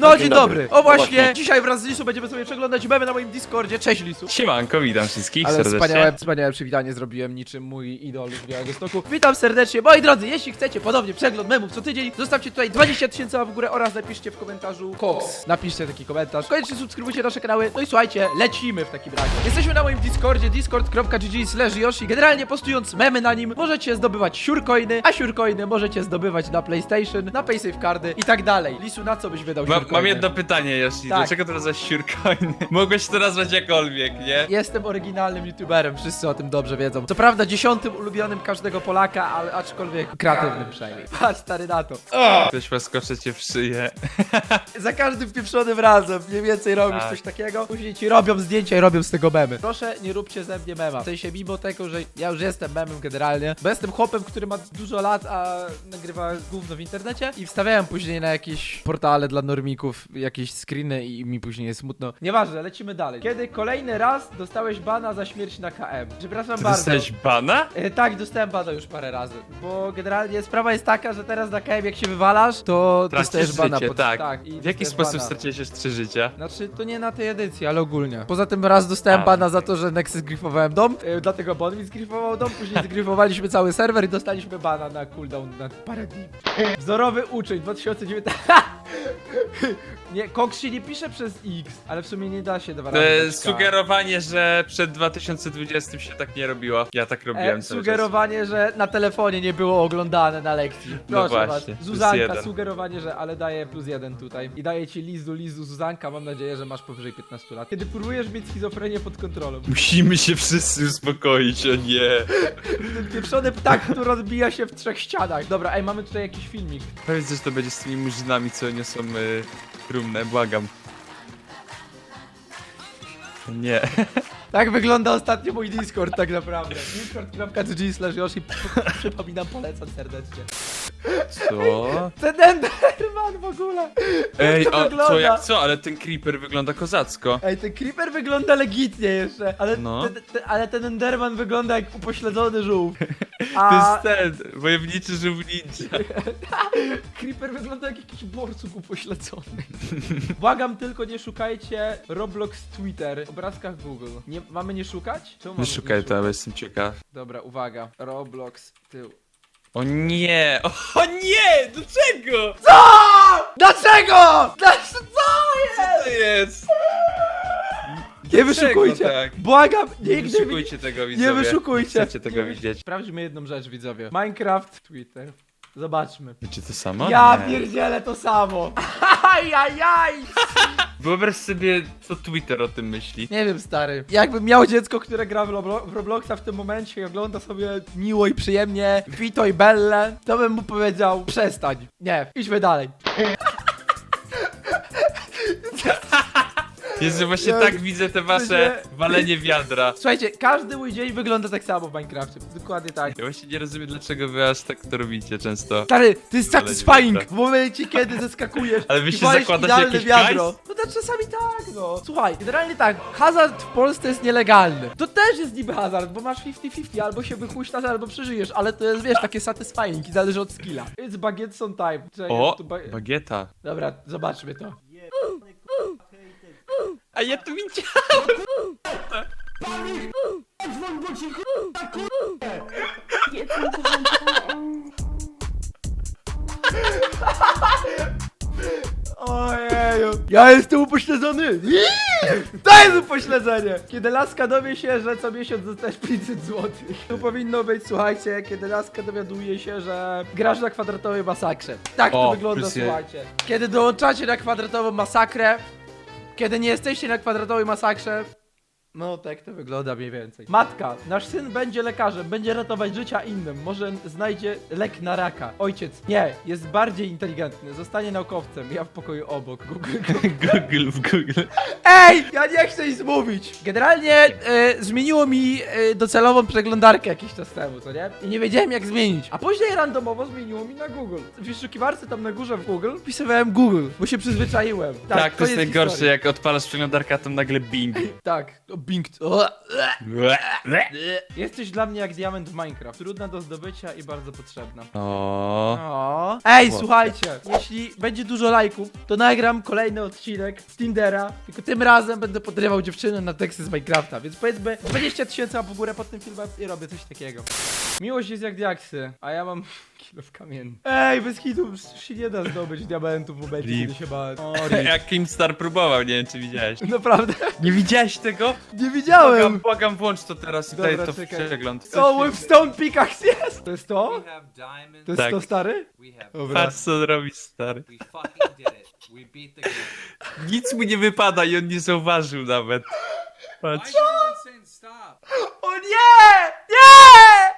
No, Dzień dzień dobry. dobry. O właśnie, dzisiaj wraz z Lisu będziemy sobie przeglądać memy na moim Discordzie. Cześć Lisu. Siemanko, witam wszystkich Ale serdecznie. wspaniałe, wspaniałe przywitanie zrobiłem niczym mój idol z Białego Stoku. Witam serdecznie, moi drodzy, jeśli chcecie ponownie przegląd memów co tydzień, zostawcie tutaj 20 tysięcy w górę oraz napiszcie w komentarzu Cox. Napiszcie taki komentarz. Koniecznie subskrybujcie nasze kanały. No i słuchajcie, lecimy w takim razie. Jesteśmy na moim Discordzie, discord.gg slash Yoshi. Generalnie postując memy na nim, możecie zdobywać siurcoiny, a siurcoiny możecie zdobywać na PlayStation, na PaySafe cardy i tak dalej. Lisu, na co byś wydał mam jedno pytanie, Yoshi. Tak. Dlaczego to nazwać siurcoiny? Mogłeś to nazwać jakkolwiek, nie? Jestem oryginalnym youtuberem, wszyscy o tym dobrze wiedzą. Co prawda dziesiątym ulubionym każdego Polaka, ale aczkolwiek kreatywnym przynajmniej. Patrz stary na to. Ktoś łaskocze cię w szyję. Za każdym pieprzonym razem mniej więcej robisz Tak. coś takiego, później ci robią zdjęcia i robią z tego memy. Proszę, nie róbcie ze mnie mema. W sensie mimo tego, że ja już jestem memem generalnie, bo jestem chłopem, który ma dużo lat, a nagrywa gówno w internecie i wstawiałem później na jakieś portale dla normików jakieś screeny i mi później jest smutno. Nieważne, lecimy dalej. Kiedy kolejny raz dostałeś bana za śmierć na KM? Przepraszam Ty bardzo. dostałeś bana? E, tak, dostałem bana już parę razy, bo generalnie sprawa jest taka, że teraz na KM jak się wywalasz, to Tracisz dostajesz bana. życie, pod- tak. i W jaki dostajesz sposób bana. straciłeś jeszcze trzy życia? Znaczy, to nie na tej edycji, ale ogólnie. Poza tym raz dostałem A. bana za to, że Nexus grifowałem dom, e, dlatego bon mi zgrifował dom, później zgrifowaliśmy cały serwer i dostaliśmy bana na cooldown na parę dni. Wzorowy uczeń 2019. nie, Cox się nie pisze przez X, ale w sumie nie da się dwa To razy jest dać K. sugerowanie, że przed 2020 się tak nie robiło. Ja tak robiłem E, cały sugerowanie, że na telefonie nie było oglądane na lekcji. No Proszę właśnie, was. plus Zuzanka, jeden. sugerowanie, że ale daje plus jeden tutaj. I daje ci lizu, lizu, Zuzanka. Mam nadzieję, że masz powyżej 15 lat. Kiedy próbujesz mieć schizofrenię pod kontrolą. czas. Musimy się wszyscy uspokoić, o nie. Ten pieprzony ptak, który odbija się w trzech ścianach. Dobra, ej, mamy tutaj jakiś filmik. Powiedz, że to będzie z tymi murzynami, co niosą y, trumnę, błagam. Nie. Tak wygląda ostatnio mój Discord, tak naprawdę. Discord.gg slash Yoshi. Przypominam, polecam serdecznie. Co? Ten Enderman w ogóle. Ej, to a wygląda? co, jak co? Ale ten creeper wygląda kozacko. Ej, ten Creeper wygląda legitnie jeszcze, ale, No. ten, ten, ale ten Enderman wygląda jak upośledzony żółw. To A jest ten, wojowniczy żółw ninja. Creeper wygląda jak jakiś borsuk upośledzony. Błagam tylko nie szukajcie Roblox Twitter w obrazkach Google. Nie, mamy nie szukać? Czemu Nie mamy szukaj szukać? to, bo jestem ciekaw. Dobra, uwaga. Roblox tył. O nie! O, nie! Dlaczego? Co? Dlaczego? Dlaczego? Co jest? To jest! Nie Dlaczego wyszukujcie. tak? Błagam, Nie nigdy mi... wyszukujcie tego, widzowie. wyszukujcie. Chcecie tego Nie widzieć. Sprawdźmy jedną rzecz, widzowie. Minecraft Twitter. Zobaczmy. Czy to samo? Ja Nie. pierdzielę to samo. Ajajaj. Wyobraź sobie, co Twitter o tym myśli. Nie wiem, stary. Jakbym miał dziecko, które gra w, Roblo w Robloxa w tym momencie i ogląda sobie miło i przyjemnie Vito i Belle, to bym mu powiedział przestań. Nie, idźmy dalej. Jezu, właśnie Ja- tak widzę te wasze walenie wiadra. Słuchajcie, każdy mój dzień wygląda tak samo w Minecrafcie. Dokładnie tak. Ja właśnie nie rozumiem, dlaczego wy aż tak to robicie często. Stary, to jest satisfying w momencie, kiedy zeskakujesz Ale wy i się walisz zakładacie idealne jakiś wiadro. hajs? No to czasami tak, no. Słuchaj, generalnie tak, hazard w Polsce jest nielegalny. To też jest niby hazard, bo masz 50-50, albo się wychuśtasz, albo przeżyjesz, ale to jest, wiesz, takie satisfying i zależy od skilla. It's baguette time. Czekaj, O, tu ba- bagieta. Dobra, zobaczmy to. A ja tu widziałem. Ja jestem upośledzony. To jest upośledzenie. Kiedy laska dowie się, że co miesiąc dostajesz 500 zł. Tu powinno być, słuchajcie, kiedy laska dowiaduje się, że grasz na kwadratowej masakrze. Tak to O, wygląda, plus je- słuchajcie. Kiedy dołączacie na kwadratową masakrę, kiedy nie jesteście na kwadratowej masakrze, no tak to wygląda mniej więcej. Matka, nasz syn będzie lekarzem, będzie ratować życia innym, może znajdzie lek na raka. Ojciec, nie, jest bardziej inteligentny, zostanie naukowcem, ja w pokoju obok. Google. Google w Google. Ej, ja nie chcę nic mówić. Generalnie e, zmieniło mi e, docelową przeglądarkę jakiś czas temu, co nie? I nie wiedziałem jak zmienić. A później randomowo zmieniło mi na Google. W wyszukiwarce tam na górze w Google wpisywałem Google, bo się przyzwyczaiłem. Tak, to jest najgorsze, historii. jak odpalasz przeglądarkę, a tam nagle Bing. Tak, Bing. O, Jesteś dla mnie jak diament w Minecraft. Trudna do zdobycia i bardzo potrzebna. O. O. Ej, Chłopcze. słuchajcie, jeśli będzie dużo lajków, to nagram kolejny odcinek z Tindera, tylko tym razem będę podrywał dziewczynę na teksty z Minecrafta, więc powiedzmy 20 tysięcy w górę pod tym filmem i robię coś takiego. Miłość jest jak diaksy, a ja mam kilo w kamieniu. Ej, bez hitu się nie da zdobyć diamentów w momencie, Rip. kiedy się bałem. O, rip. Jak Kimstar próbował, nie wiem czy widziałeś. Naprawdę? Nie widziałeś tego? Nie Błagam, widziałem! błagam, włącz to teraz i Dobra, daj to w czekaj. przegląd. O, with stone pickaxe jest! To jest to? We have diamonds. To jest Tak. to stary? We have. Dobra. Patrz co robi stary. We fucking did it. We beat the game. Nic mu nie wypada i on nie zauważył nawet. Why Patrz. is everyone saying stop? O nie! Nie!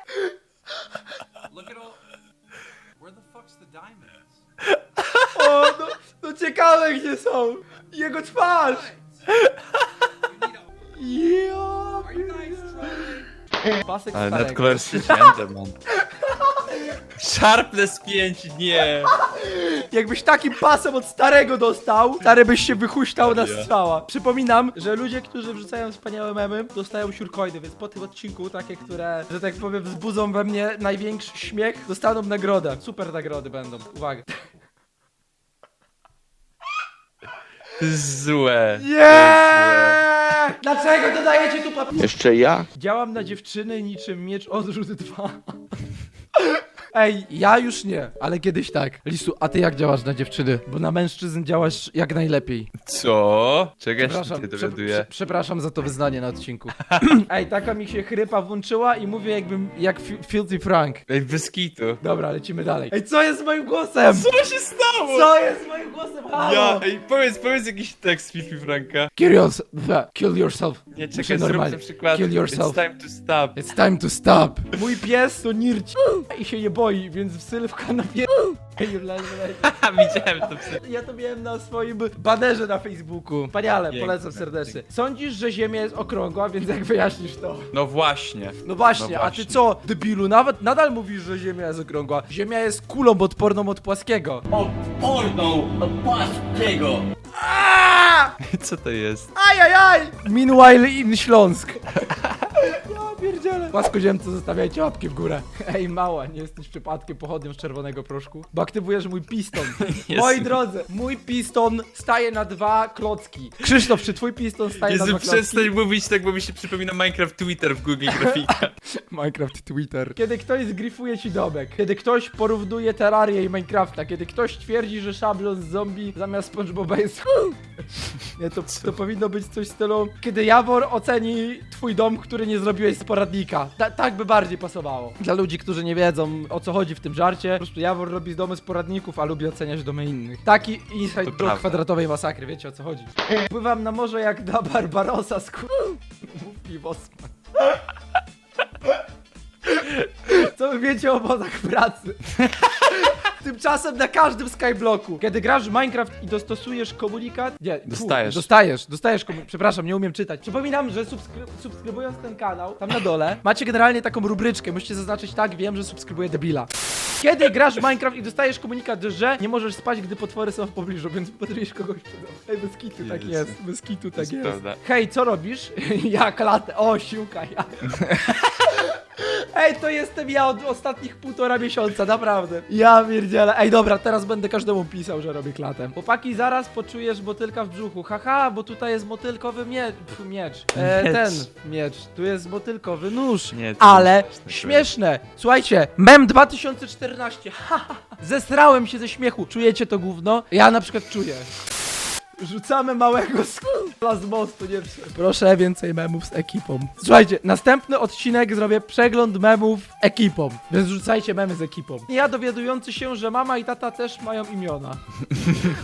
Look at all. Where the fuck's the diamonds? O, no, no ciekawe gdzie są! Jego twarz! Ja? Pasek Ale starego. kolorszy man. Sharpness 5, nie. Jakbyś takim pasem od starego dostał, stary byś się wychuśtał na strzała. Przypominam, że ludzie, którzy wrzucają wspaniałe memy, dostają siurkoidy, więc po tym odcinku takie, które, że tak powiem, wzbudzą we mnie największy śmiech, dostaną nagrodę. Super nagrody będą. Uwaga. To jest złe. Nie! Dlaczego dodajecie tu papier? Jeszcze ja? Działam na dziewczyny niczym miecz odrzut 2. Ej, ja już nie, ale kiedyś tak. Lisu, a ty jak działasz na dziewczyny? Bo na mężczyzn działasz jak najlepiej. Co? Czego ja się Przepraszam, tutaj prze, dowiaduję? prze, przepraszam za to wyznanie na odcinku. Ej, taka mi się chrypa włączyła i mówię jakbym, jak Fi- Filthy Frank. Ej, bez kitu. Dobra, lecimy dalej. Ej, co jest z moim głosem? Co się stało? Co jest z moim głosem? Halo? Ja, ej, powiedz, powiedz jakiś tekst Fifi Franka. Kill yourself. Kill yourself. Nie, Muszę czekaj, zrób normalnie. na przykład Kill yourself. It's time to stop. It's time to stop. Mój pies to nirci i się nie boi, więc w kanapie. Ej, leży, widziałem to psy. Ja to miałem na swoim banerze na Facebooku. Wspaniale, Piękne, polecam serdecznie. Sądzisz, że Ziemia jest okrągła, więc jak wyjaśnisz to? No właśnie. No właśnie, No a ty co, debilu? Nawet nadal mówisz, że Ziemia jest okrągła. Ziemia jest kulą odporną od płaskiego. Odporną płaskiego. Aaaa! Co to jest? Ajajaj! Meanwhile in Śląsk. Ja pierdzielę. Płaskoziemcy, zostawiajcie łapki w górę. Ej, mała, nie jesteś przypadkiem pochodnią z czerwonego proszku? Bo aktywujesz mój piston. Moi drodzy, mój piston staje na dwa klocki. Krzysztof, czy twój piston staje na Jezu, dwa klocki? przestań mówić tak, bo mi się przypomina Minecraft Twitter w Google Grafika. Minecraft Twitter. Kiedy ktoś zgrifuje ci domek, kiedy ktoś porównuje Terrarię i Minecrafta, kiedy ktoś twierdzi, że szablon z zombie zamiast SpongeBoba jest Nie, to, to powinno być coś w stylu Kiedy Jawor oceni twój dom, który nie zrobiłeś z poradnika. Ta, tak by bardziej pasowało. Dla ludzi, którzy nie wiedzą o co chodzi w tym żarcie, po prostu Jawor robi domy z poradników, a lubi oceniać domy innych. Taki inside To do prawda. kwadratowej masakry, wiecie o co chodzi. Pływam na morze jak da Barbarosa z Mów mi Bosman. Co wy wiecie o obozach pracy? Tymczasem na każdym skyblocku, kiedy grasz w Minecraft i dostosujesz komunikat... Nie, fu, Dostajesz. Dostajesz, dostajesz komunikat. Przepraszam, nie umiem czytać. Przypominam, że subskry subskrybując ten kanał, tam na dole, macie generalnie taką rubryczkę. Musicie zaznaczyć tak, wiem, że subskrybuję debila. Kiedy grasz w Minecraft i dostajesz komunikat, że nie możesz spać, gdy potwory są w pobliżu, więc potrzebujesz kogoś przed Ej, bez kitu tak Jezu. jest, bez kitu tak jest prawda. Hej, co robisz? ja klatę. O, siłka, ja. Ej, to jestem ja od ostatnich półtora miesiąca, naprawdę. Ja pierdzielę. Ej, dobra, teraz będę każdemu pisał, że robię klatę. Chłopaki, zaraz poczujesz motylka w brzuchu. Haha, bo tutaj jest motylkowy mie pf, miecz. E, Miecz. ten miecz. Tu jest motylkowy nóż. Nie, to Ale jest śmieszne. Słuchajcie, mem 2014. Haha, Zesrałem się ze śmiechu. Czujecie to gówno? Ja na przykład czuję. Rzucamy małego skula z mostu, nie wiem. Proszę więcej memów z ekipą. Słuchajcie, następny odcinek zrobię przegląd memów ekipą. Więc rzucajcie memy z ekipą. Ja dowiadujący się, że mama i tata też mają imiona.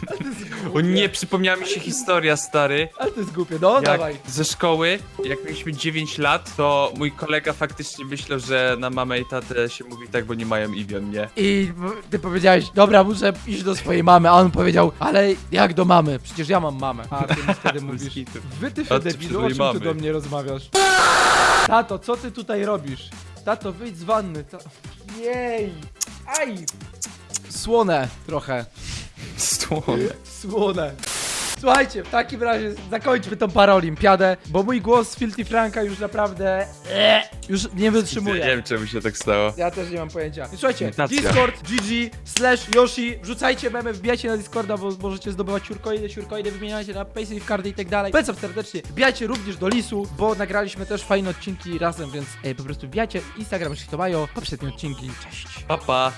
Ale to jest O głupie. nie, przypomniała mi się historia, stary. Ale to jest głupie, no Jak dawaj. ze szkoły, jak mieliśmy 9 lat, to mój kolega faktycznie myślał, że na mamę i tatę się mówi tak, bo nie mają imion, nie? I ty powiedziałeś, dobra, muszę iść do swojej mamy, a on powiedział, ale jak do mamy? Przecież ja mam mamę. A ty mi wtedy mówisz, wy ty ty debilu, o czym ty mamy. do mnie rozmawiasz? Tato, co ty tutaj robisz? Tato, wyjdź z wanny. Ta... Jej! Aj! Słone trochę. Słone. Słone. Słuchajcie, w takim razie zakończmy tą paraolimpiadę, bo mój głos z Filthy Franka już naprawdę e, już nie Nie wytrzymuje. wiem, czemu się tak stało. Ja też nie mam pojęcia. I Słuchajcie, Imitacja. Discord, GG, slash Yoshi, wrzucajcie memy, wbijajcie na Discorda, bo możecie zdobywać siurkoidy, siurkoidy, wymieniajcie na paysafe cardy i tak dalej. Polecam serdecznie, wbijajcie również do Lisu, bo nagraliśmy też fajne odcinki razem, więc ej, po prostu wbijajcie Instagram, jeśli to mają, poprzednie odcinki, cześć. Pa, pa.